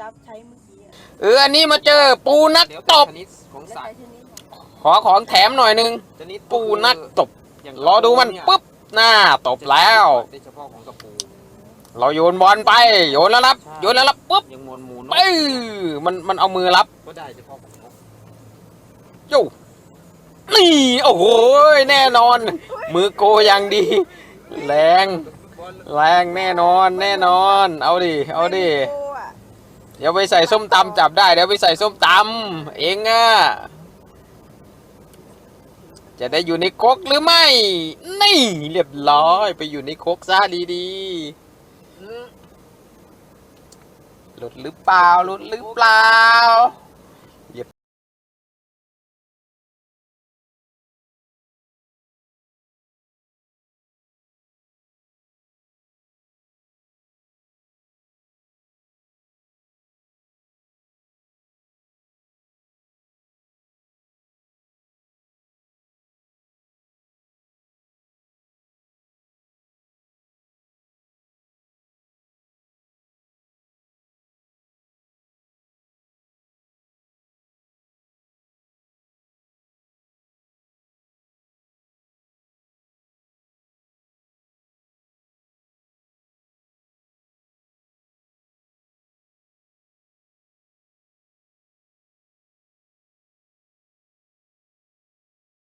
จับใช้เมื่อกี้อะเอออันนี้มาเจอปูนักเดี๋ยวตบ ชนิดของแล้วสัตใช้ว์ชนิดไหนขอของแถมหน่อยนึง ชนิดปูนักตบอย่างรอดูมันปุ๊บหน้าตบแล้วโดยเฉพาะของกระปู เราโยนบอลไป โยนแล้วรับ ใช่ โยนแล้วรับปุ๊บยังมวลหมูนกปื้อมันมันเอามือรับก็ได้เฉพาะของนกโย่นี่โอ้โหแน่นอน มือโกอย่างดี แรง แรงแน่นอน แน่นอน เอาดิเอาดิ โอ้อะ เดี๋ยวไปใส่ส้มตำจับได้ เดี๋ยวไปใส่ส้มตำเองอะจะได้อยู่ในครกหรือไม่ นี่ เรียบร้อย ไปอยู่ในครกซะดีๆหลุดหรือเปล่าหลุดหรือเปล่าเ